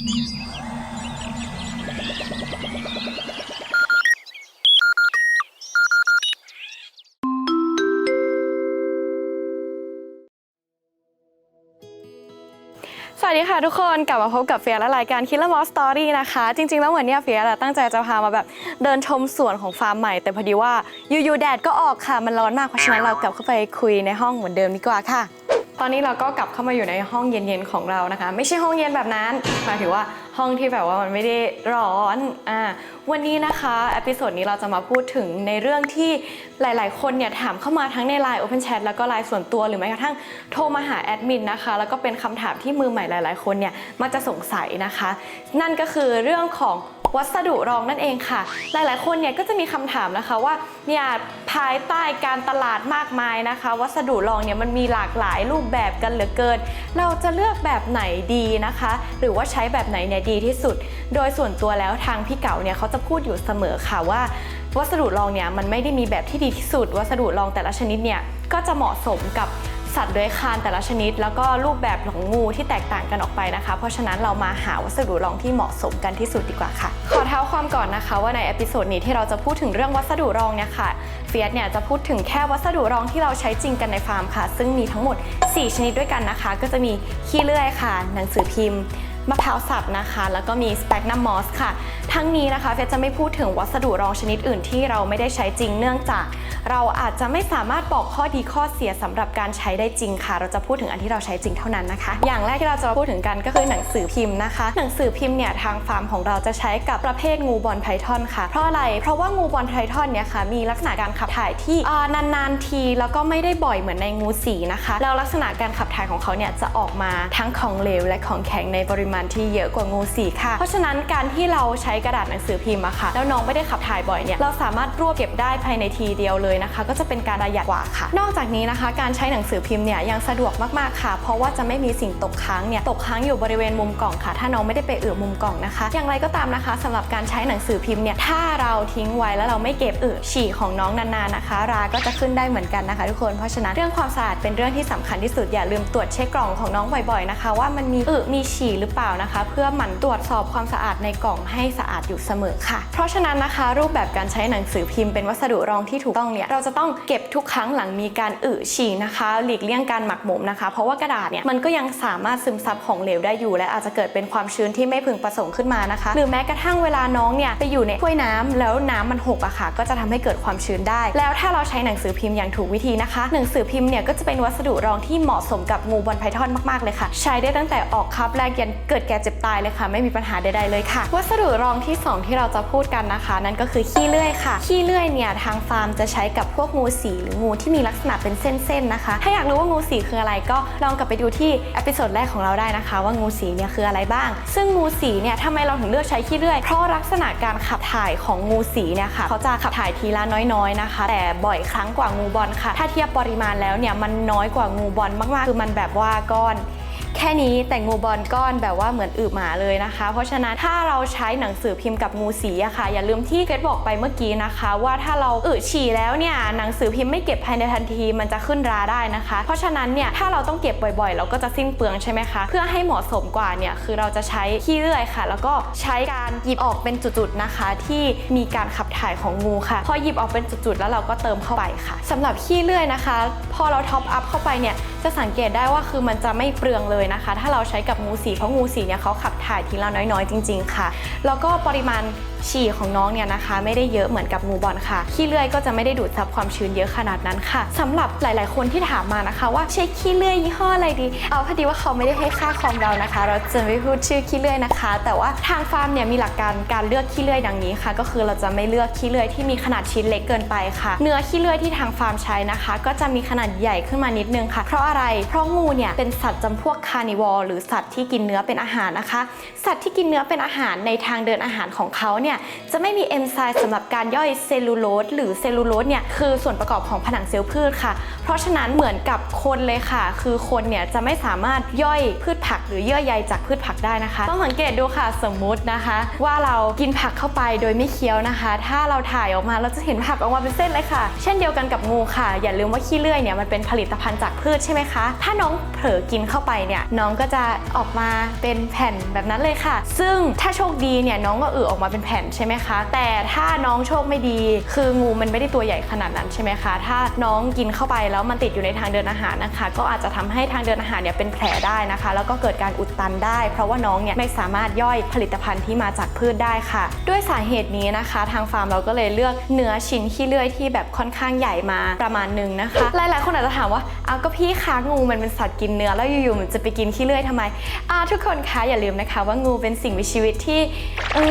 สวัสดีค่ะทุกคนกลับมาพบกับเฟียและรายการ Killer Moss Story นะคะ จริงๆแล้ววันเนี้ยเฟียอะตั้งใจจะพามาแบบเดินชมสวนของฟาร์มใหม่ แต่พอดีว่าอยู่ๆแดดก็ออกค่ะมันร้อนมากเพราะฉะนั้นเรากลับเข้าไปคุยในห้องเหมือนเดิมดีกว่าค่ะ ตอนนี้เราก็กลับเข้ามาอยู่ในห้องเย็นๆของเรานะคะ ไม่ใช่ห้องเย็นแบบนั้นหมายถึงว่าห้องที่แบบว่ามันไม่ได้ร้อนอ่าวันนี้นะคะเอพิโซดนี้เราจะมาพูดถึงในเรื่องที่หลายๆ คนเนี่ยถามเข้ามาทั้งใน Line Open Chat แล้วก็ Line ส่วนตัวหรือแม้กระทั่งโทรมาหาแอดมินนะคะ แล้วก็เป็นคำถามที่มือใหม่หลาย ๆ คนเนี่ยมักจะสงสัยนะคะ นั่นก็คือเรื่องของ วัสดุรองนั่นเองค่ะ หลายๆ คนเนี่ยก็จะมีคำถามนะคะว่าเนี่ยภายใต้การตลาดมากมายนะคะ วัสดุรองเนี่ยมันมีหลากหลายรูปแบบกันเหลือเกิน เราจะเลือกแบบไหนดีนะคะ หรือว่าใช้แบบไหนเนี่ยดีที่สุด โดยส่วนตัวแล้วทางพี่เก๋าเนี่ยเขาจะพูดอยู่เสมอค่ะว่าวัสดุรองเนี่ยมันไม่ได้มีแบบที่ดีที่สุด วัสดุรองแต่ละชนิดเนี่ยก็จะเหมาะสมกับ สัตว์เลื้อยคลานแต่ละชนิด แล้วก็รูปแบบของงูที่แตกต่างกันออกไปนะคะ เพราะฉะนั้นเรามาหาวัสดุรองที่เหมาะสมกันที่สุดดีกว่าค่ะ ขอเท้าความก่อนนะคะว่าในเอพิโซดนี้ที่เราจะพูดถึงเรื่องวัสดุรองเนี่ยค่ะเฟียสเนี่ยจะพูดถึงแค่วัสดุรองที่เราใช้จริงกันในฟาร์มค่ะ ซึ่งมีทั้งหมด 4 ชนิดด้วยกันนะคะ ก็จะมีขี้เลื่อยค่ะ หนังสือพิมพ์ มะพร้าวสับนะคะ แล้วก็มีสเปกนัมมอสค่ะ ทั้งนี้นะคะเฟสจะไม่พูดถึงวัสดุรองชนิดอื่นที่เราไม่ได้ใช้จริงเนื่องจาก เราอาจจะไม่สามารถบอกข้อดีข้อเสียสำหรับการใช้ได้จริงค่ะ เราจะพูดถึงอันที่เราใช้จริงเท่านั้นนะคะ อย่างแรกที่เราจะมาพูดถึงกันก็คือหนังสือพิมพ์นะคะ หนังสือพิมพ์เนี่ยทางฟาร์มของเราจะใช้กับประเภทงูบอลไพทอนค่ะ เพราะอะไร เพราะว่างูบอลไพทอนเนี่ยค่ะมีลักษณะการขับถ่ายที่อ่านานๆทีแล้วก็ไม่ได้บ่อยเหมือนในงูสีนะคะ แล้วลักษณะการขับถ่ายของเขาเนี่ยจะออกมาทั้งของเหลวและของแข็งในปริมาณที่เยอะกว่างูสีค่ะ เพราะฉะนั้นการที่เราใช้กระดาษหนังสือพิมพ์อะค่ะ แล้วน้องไม่ได้ขับถ่ายบ่อยเนี่ยเราสามารถรวบเก็บได้ภายในทีเดียวเลยนะคะ ก็จะเป็นการประหยัดกว่าค่ะ นอกจากนี้นะคะ การใช้หนังสือพิมพ์เนี่ยยังสะดวกมากๆค่ะ เพราะว่าจะไม่มีสิ่งตกค้างเนี่ยตกค้างอยู่บริเวณมุมกล่องค่ะ ถ้าน้องไม่ได้ไปเอือมุมกล่องนะคะ อย่างไรก็ตามนะคะสำหรับการใช้หนังสือพิมพ์เนี่ยถ้าเราทิ้งไว้แล้วเราไม่เก็บอึฉี่ของน้องนานๆนะคะ ราก็จะขึ้นได้เหมือนกันนะคะ ทุกคนเพราะฉะนั้นเรื่องความสะอาดเป็นเรื่องที่สำคัญที่สุดอย่าลืมตรวจเช็คกล่องของน้องบ่อยๆนะคะ ว่ามันมีอึมีฉี่หรือเปล่านะคะ เพื่อหมั่นตรวจสอบความสะอาดในกล่องให้สะอาดอยู่เสมอค่ะ เพราะฉะนั้นนะคะ รูปแบบการใช้หนังสือพิมพ์เป็นวัสดุรองที่ถูกต้องเนี่ยเราจะต้องเก็บทุกครั้งหลังมีการอึฉี่นะคะ หลีกเลี่ยงการหมักหมมนะคะ เพราะว่ากระดาษเนี่ยมันก็ยังสามารถซึมซับของเหลวได้อยู่ และอาจจะเกิดเป็นความชื้นที่ไม่พึงประสงค์ขึ้นมานะคะ หรือแม้กระทั่งเวลาน้องเนี่ยไปอยู่ในถ้วยน้ำแล้วน้ำมันหกอะค่ะ ก็จะทำให้เกิดความชื้นได้ แล้วถ้าเราใช้หนังสือพิมพ์อย่างถูกวิธีนะคะ หนังสือพิมพ์เนี่ยก็จะเป็นวัสดุรองที่เหมาะสมกับงูบอลไพทอนมากๆเลยค่ะ ใช้ได้ตั้งแต่ออกคับแรกยันเกิดแก่เจ็บตายเลยค่ะ ไม่มีปัญหาใดๆเลยค่ะ วัสดุรองที่สองที่เราจะพูดกันนะคะ นั่นก็คือขี้เลื่อยค่ะ ขี้เลื่อยเนี่ยทางฟาร์มจะใช้กับพวกงูสีหรืองูที่มีลักษณะเป็นเส้นๆนะคะ ถ้าอยากรู้ว่างูสีคืออะไรก็ลองกลับไปดูที่เอพิโซดแรกของเราได้นะคะ ว่างูสีเนี่ยคืออะไรบ้าง ซึ่งงูสีเนี่ยทำไมเราถึงเลือกใช้ขี้เลื่อย เพราะลักษณะการขับถ่ายของงูสีเนี่ยค่ะเขาจะขับถ่ายทีละน้อยๆนะคะ แต่บ่อยครั้งกว่างูบอลค่ะ ถ้าเทียบปริมาณแล้วเนี่ยมันน้อยกว่างูบอลมากๆ คือมันแบบว่าก้อน แค่นี้แต่งูบอลก้อนแบบว่าเหมือนอึหมาเลยนะคะ เพราะฉะนั้นถ้าเราใช้หนังสือพิมพ์กับงูสีอะค่ะ อย่าลืมที่เกรดบอกไปเมื่อกี้นะคะ ว่าถ้าเราอึฉี่แล้วเนี่ยหนังสือพิมพ์ไม่เก็บภายในทันทีมันจะขึ้นราได้นะคะ เพราะฉะนั้นเนี่ยถ้าเราต้องเก็บบ่อยๆ เราก็จะสิ้นเปลืองใช่ไหมคะ เพื่อให้เหมาะสมกว่าเนี่ยคือเราจะใช้ขี้เลื่อยค่ะ แล้วก็ใช้การหยิบออกเป็นจุดๆนะคะ ที่มีการขับถ่ายของงูค่ะ พอหยิบออกเป็นจุดๆแล้วเราก็เติมเข้าไปค่ะสำหรับขี้เลื่อยนะคะ พอเราท็อปอัพเข้าไปเนี่ยจะสังเกตได้ว่าคือมันจะไม่เปลืองเลยนะคะ ถ้าเราใช้กับงูสีเพราะงูสีเนี่ยเขาขับถ่ายทีละน้อยๆ จริง ๆ ค่ะ แล้วก็ปริมาณ ฉี่ของน้องเนี่ยนะคะ ไม่ได้เยอะเหมือนกับงูบอลค่ะขี้เลื่อยก็จะไม่ได้ดูดซับความชื้นเยอะขนาดนั้นค่ะสำหรับหลาย ๆ คนที่ถามมานะคะ ว่าใช้ขี้เลื่อยยี่ห้ออะไรดี เอาพอดีว่าเขาไม่ได้ให้ค่าคอมเรานะคะ เราจะไม่พูดชื่อขี้เลื่อยนะคะ แต่ว่าทางฟาร์มเนี่ยมีหลักการการเลือกขี้เลื่อยดังนี้ค่ะ ก็คือเราจะไม่เลือกขี้เลื่อยที่มีขนาดชิ้นเล็กเกินไปค่ะ เนื้อขี้เลื่อยที่ทางฟาร์มใช้นะคะ ก็จะมีขนาดใหญ่ขึ้นมานิดนึงค่ะ เพราะอะไร เพราะงูเนี่ยเป็นสัตว์จำพวกคาร์นิวอร์หรือสัตว์ที่กินเนื้อเป็นอาหารนะคะ สัตว์ที่กินเนื้อเป็นอาหารในทางเดินอาหารของเขาเนี่ยเนี่ยจะไม่มีเอนไซม์สำหรับการย่อยเซลลูโลสหรือเซลลูโลสเนี่ยคือส่วนประกอบของผนังเซลล์พืชค่ะ เพราะฉะนั้นเหมือนกับคนเลยค่ะ คือคนเนี่ยจะไม่สามารถย่อยพืชผักหรือเยื่อใยจากพืชผักได้นะคะ ต้องสังเกตดูค่ะสมมุตินะคะ ว่าเรากินผักเข้าไปโดยไม่เคี้ยวนะคะ ถ้าเราถ่ายออกมาเราจะเห็นผักออกมาเป็นเส้นเลยค่ะ เช่นเดียวกันกับงูค่ะ อย่าลืมว่าขี้เลื่อยเนี่ยมันเป็นผลิตภัณฑ์จากพืชใช่ไหมคะ ถ้าน้องเผลอกินเข้าไปเนี่ยน้องก็จะออกมาเป็นแผ่นแบบนั้นเลยค่ะ ซึ่งถ้าโชคดีเนี่ยน้องก็เออออกมาเป็นแผ่นใช่ไหมคะ แต่ถ้าน้องโชคไม่ดี คืองูมันไม่ได้ตัวใหญ่ขนาดนั้นใช่ไหมคะ ถ้าน้องกินเข้าไปแล้วมันติดอยู่ในทางเดินอาหารนะคะ ก็อาจจะทำให้ทางเดินอาหารเนี่ยเป็นแผลได้นะคะ แล้วก็เกิดการอุด ตันได้ เพราะว่าน้องเนี่ยไม่สามารถย่อยผลิตภัณฑ์ที่มาจากพืชได้ค่ะ ด้วยสาเหตุนี้นะคะ ทางฟาร์มเราก็เลยเลือกเนื้อชิ้นขี้เลื่อยที่แบบค่อนข้างใหญ่มาประมาณหนึงนะคะ หลายๆ คนอาจจะถามว่าเอาก็พี่คะงูมันเป็นสัตว์กินเนื้อแล้วอยู่ๆมันจะไปกินขี้เลื่อยทำไมอ่าทุกคนคะอย่าลืมนะคะ ว่างูเป็นสิ่งมีชีวิตที่ม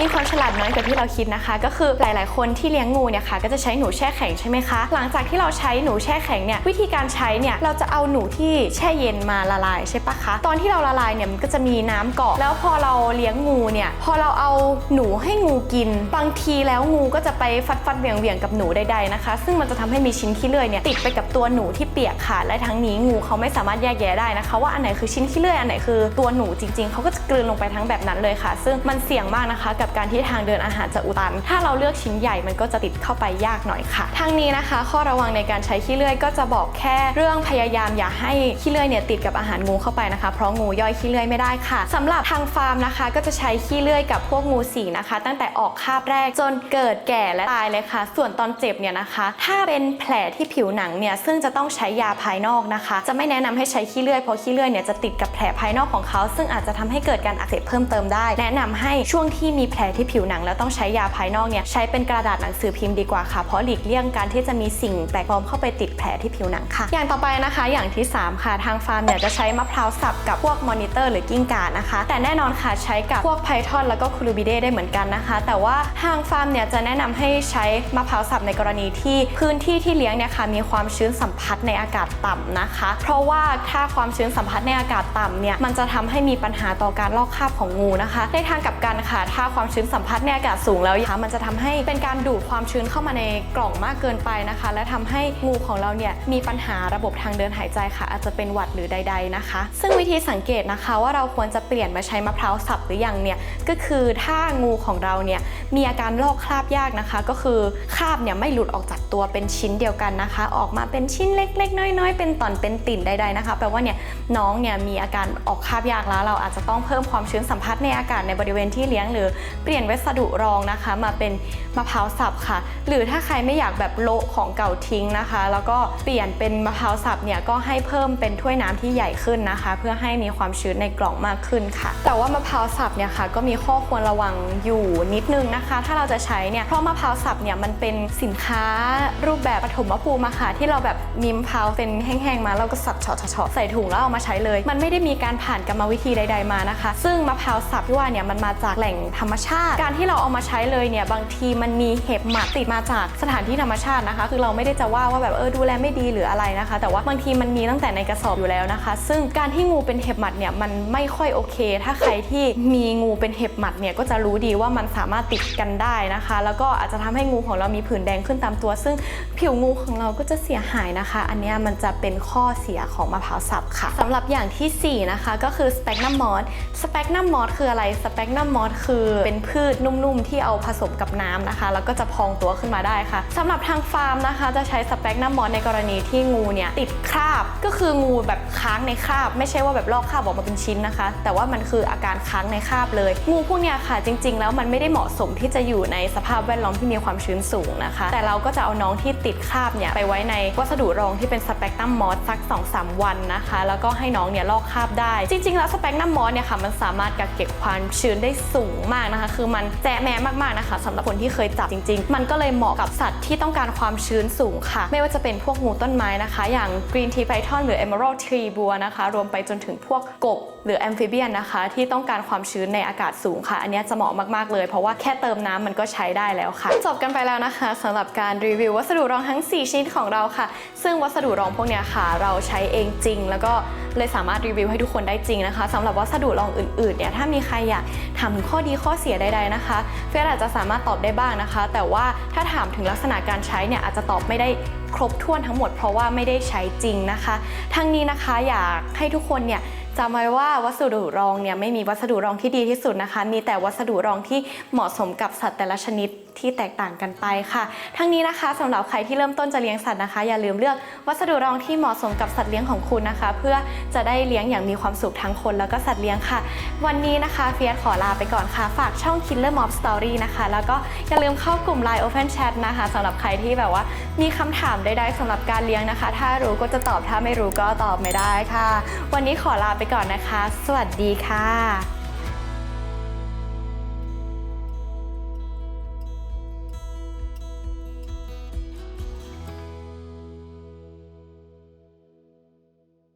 มีความฉลาดน้อยกว่าที่เราคิดนะคะ ก็คือหลาย ๆ คนที่เลี้ยงงูเนี่ยค่ะก็จะใช้หนูแช่แข็งใช่ไหมคะ หลังจากที่เราใช้หนูแช่แข็งเนี่ยวิธีการใช้เนี่ยเราจะเอาหนูที่แช่เย็นมาละลายใช่ปะคะตอนที่เราละลายเนี่ยมันก็จะมีน้ำเกาะ แล้วพอเราเลี้ยงงูเนี่ยพอเราเอาหนูให้งูกิน บางทีแล้วงูก็จะไปฟัดฟัดเหวี่ยงเหวี่ยงกับหนูใดๆนะคะ ซึ่งมันจะทำให้มีชิ้นขี้เลื่อยเนี่ยติดไปกับตัวหนูที่เปียกค่ะและทั้งนี้งูเขาไม่สามารถแยกแยะได้นะคะ ว่าอันไหนคือชิ้นขี้เลื่อยอันไหนคือตัวหนูจริงๆเขาก็จะกลืนลงไปทั้งแบบนั้นเลยค่ะ ซึ่งมันเสี่ยงมากนะคะ กับการที่ทางเดินอาหารจะอุดตัน ถ้าเราเลือกชิ้นใหญ่มันก็จะติดเข้าไปยากหน่อยค่ะทางนี้นะคะ ข้อระวังในการใช้ขี้เลื่อยก็จะบอกแค่เรื่องพยายามอย่าให้ขี้เลื่อยเนี่ยติดกับอาหารงูเข้าไปนะคะ เพราะงูย่อยขี้เลื่อยไม่ได้ค่ะสำหรับทางฟาร์มนะคะ ก็จะใช้ขี้เลื่อยกับพวกงูสีนะคะ ตั้งแต่ออกคาบแรกจนเกิดแก่และตายเลยค่ะ ส่วนตอนเจ็บเนี่ยนะคะ ถ้าเป็นแผลที่ผิวหนังเนี่ยซึ่งจะต้องใช้ยาภายนอกนะคะ จะไม่แนะนำให้ใช้ขี้เลื่อยเพราะขี้เลื่อยเนี่ยจะติดกับแผลภายนอกของเขา ซึ่งอาจจะทำให้เกิดการอักเสบเพิ่มเติมได้ แนะนำให้ช่วงที่มีแผลที่ผิวหนัง แล้วต้องใช้ยาภายนอกเนี่ยใช้เป็นกระดาษหนังสือพิมพ์ดีกว่าค่ะเพราะหลีกเลี่ยงการที่จะมีสิ่งแปลกปลอมเข้าไปติดแผลที่ผิวหนังค่ะ อย่างต่อไปนะคะ อย่างที่ 3 ค่ะทางฟาร์มเนี่ยจะใช้มะพร้าวสับกับพวกมอนิเตอร์หรือกิ้งก่านะคะ แต่แน่นอนค่ะใช้กับพวกไพทอนแล้วก็คูรูบิเดได้เหมือนกันนะคะ แต่ว่าทางฟาร์มเนี่ยจะแนะนำให้ใช้มะพร้าวสับในกรณีที่พื้นที่ที่เลี้ยงเนี่ยค่ะมีความชื้นสัมผัสในอากาศต่ำนะคะ เพราะว่าถ้าความชื้นสัมผัสในอากาศต่ำเนี่ยมันจะทำให้มีปัญหาต่อการลอกคราบของงูนะคะในทางกลับกันค่ะ ถ้าความชื้นสัมผัสในอากาศสูงแล้วนะคะมันจะทำให้เป็นการดูดความชื้นเข้ามาในกล่องมากเกินไปนะคะ และทำให้งูของเราเนี่ยมีปัญหาระบบทางเดินหายใจค่ะ อาจจะเป็นหวัดหรือใด ๆนะคะ ซึ่งวิธีสังเกตนะคะว่าเราควรจะเปลี่ยนมาใช้มะพร้าวสับหรือยังเนี่ยก็คือถ้างูของเราเนี่ยมีอาการลอกคราบยากนะคะ ก็คือคราบเนี่ยไม่หลุดออกจากตัวเป็นชิ้นเดียวกันนะคะ ออกมาเป็นชิ้นเล็ก ๆ น้อย ๆ เป็นตอนเป็นติ่นใดๆนะคะแปลว่าเนี่ยน้องเนี่ยมีอาการออกคราบยากแล้ว เราอาจจะต้องเพิ่มความชื้นสัมผัสในอากาศในบริเวณที่เลี้ยงหรือเปลี่ยนวัสดุรองนะคะ มาเป็นมะพร้าวสับค่ะ หรือถ้าใครไม่อยากแบบโละของเก่าทิ้งนะคะ แล้วก็เปลี่ยนเป็นมะพร้าวสับเนี่ยก็ให้เพิ่มเป็นถ้วยน้ำที่ใหญ่ขึ้นนะคะ เพื่อให้มีความชื้นในกล่องมากขึ้นค่ะ แต่ว่ามะพร้าวสับเนี่ยค่ะก็มีข้อควรระวังอยู่นิดนึงนะคะ ถ้าเราจะใช้เนี่ยเพราะมะพร้าวสับเนี่ยมันเป็นสินค้ารูปแบบปฐมภูมิค่ะที่เราแบบมีมะพร้าวเป็นแห้งๆมาเราก็สับเฉาะๆใส่ถุงแล้วเอามาใช้เลย มันไม่ได้มีการผ่านกรรมวิธีใด ๆมานะคะ ซึ่งมะพร้าวสับที่ว่าเนี่ยมันมาจากแหล่งธรรมชาติ การที่เราเอามาใช้เลยเนี่ยบางทีมันมีเห็บหมัดติดมาจากสถานที่ธรรมชาตินะคะ คือเราไม่ได้จะว่าว่าแบบเออดูแลไม่ดีหรืออะไรนะคะ แต่ว่าบางทีมันมีตั้งแต่ในกระสอบอยู่แล้วนะคะ ซึ่งการที่งูเป็นเห็บหมัดเนี่ยมันไม่ค่อยโอเค ถ้าใครที่มีงูเป็นเห็บหมัดเนี่ยก็จะรู้ดีว่ามันสามารถติดกันได้นะคะ แล้วก็อาจจะทำให้งูของเรามีผื่นแดงขึ้นตามตัว ซึ่งผิวงูของเราก็จะเสียหายนะคะ อันนี้มันจะเป็นข้อเสียของมะพร้าวสับค่ะสำหรับอย่างทีสี่ 4 นะคะ ก็คือสเปกนัมมอสสเปกนัมมอสคืออะไรสเปกนัมมอสคือเป็นพืชนุ่มๆที่เอาผสมกับน้ำนะคะ แล้วก็จะพองตัวขึ้นมาได้ค่ะสำหรับทางฟาร์มนะคะ จะใช้สเปกนัมมอสในกรณีที่งูเนี่ยติดคราบก็คืองูแบบค้างในคราบ ไม่ใช่ว่าแบบลอกคราบออกมาเป็นชิ้นนะคะ แต่ว่ามันคืออาการค้างในคราบเลย งูพวกเนี้ยค่ะจริง ๆ แล้วมันไม่ได้เหมาะสมที่จะอยู่ในสภาพแวดล้อมที่มีความชื้นสูงนะคะ แต่เราก็จะเอาน้องที่ติดคราบเนี่ยไปไว้ในวัสดุรองที่เป็นสเปกนัมมอสสัก 2-3 วันนะคะ แล้วก็ให้น้องเนี่ยลอกคราบได้ จริง ๆ แล้วสเปกนัมมอสเนี่ยค่ะมันสามารถกักเก็บความชื้นได้สูงมากนะคะ คือมันแจ๊แม้มากๆนะคะสำหรับคนที่เคยจับจริง ๆ มันก็เลยเหมาะกับสัตว์ที่ต้องการความชื้นสูงค่ะ ไม่ว่าจะเป็นพวกงูต้นไม้นะคะ อย่าง Green Tea Python หรือ Emerald Tree Boa นะคะ รวมไปจนถึงพวกกบหรือแอมฟิเบียนนะคะ ที่ต้องการความชื้นในอากาศสูงค่ะ อันนี้จะเหมาะมากๆเลย เพราะว่าแค่เติมน้ำมันก็ใช้ได้แล้วค่ะ จบกันไปแล้วนะคะสำหรับการรีวิววัสดุรองทั้ง 4 ชนิดของเราค่ะ ซึ่งวัสดุรองพวกเนี้ยค่ะ เราใช้เองจริง แล้วก็เลยสามารถรีวิวให้ทุกคนได้จริงนะคะสำหรับวัสดุรองอื่นๆเนี่ยถ้ามีใครอยากถามถึงข้อดีข้อเสียใดๆนะคะเฟียอาจจะสามารถตอบได้บ้างนะคะ แต่ว่าถ้าถามถึงลักษณะการใช้เนี่ยอาจจะตอบไม่ได้ครบถ้วนทั้งหมดเพราะว่าไม่ได้ใช้จริงนะคะ ทั้งนี้นะคะอยากให้ทุกคนเนี่ย จำไว้ว่าวัสดุรองเนี่ยไม่มีวัสดุรองที่ดีที่สุดนะคะ มีแต่วัสดุรองที่เหมาะสมกับสัตว์แต่ละชนิดที่แตกต่างกันไปค่ะ ทั้งนี้นะคะสำหรับใครที่เริ่มต้นจะเลี้ยงสัตว์นะคะ อย่าลืมเลือกวัสดุรองที่เหมาะสมกับสัตว์เลี้ยงของคุณนะคะ เพื่อจะได้เลี้ยงอย่างมีความสุขทั้งคนแล้วก็สัตว์เลี้ยงค่ะ วันนี้นะคะเฟียสขอลาไปก่อนค่ะ ฝากช่อง Killer Mob Story นะคะ แล้วก็อย่าลืมเข้ากลุ่ม Line Open Chat นะคะสำหรับใครที่แบบว่ามีคำถามใดๆสำหรับการเลี้ยงนะคะ ถ้ารู้ก็จะตอบถ้าไม่รู้ก็ตอบไม่ได้ค่ะ วันนี้ขอลาไปก่อนนะคะ สวัสดีค่ะ